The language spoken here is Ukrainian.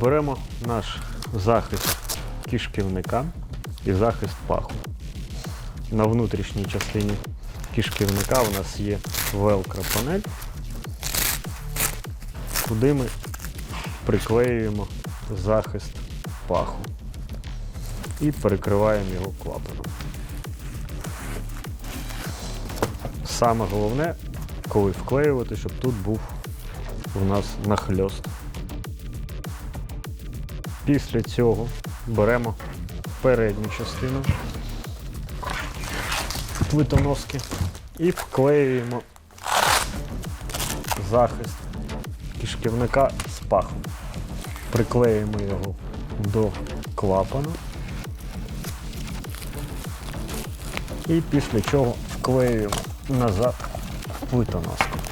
Беремо наш захист кишківника і захист паху. На внутрішній частині кишківника у нас є велкро панель, куди ми приклеюємо захист паху і перекриваємо його клапаном. Саме головне, коли вклеювати, щоб тут був у нас нахльост. Після цього беремо передню частину плитоноски і вклеюємо захист кишківника з пахом. Приклеїмо його до клапану. І після чого вклеюємо назад плитоноску.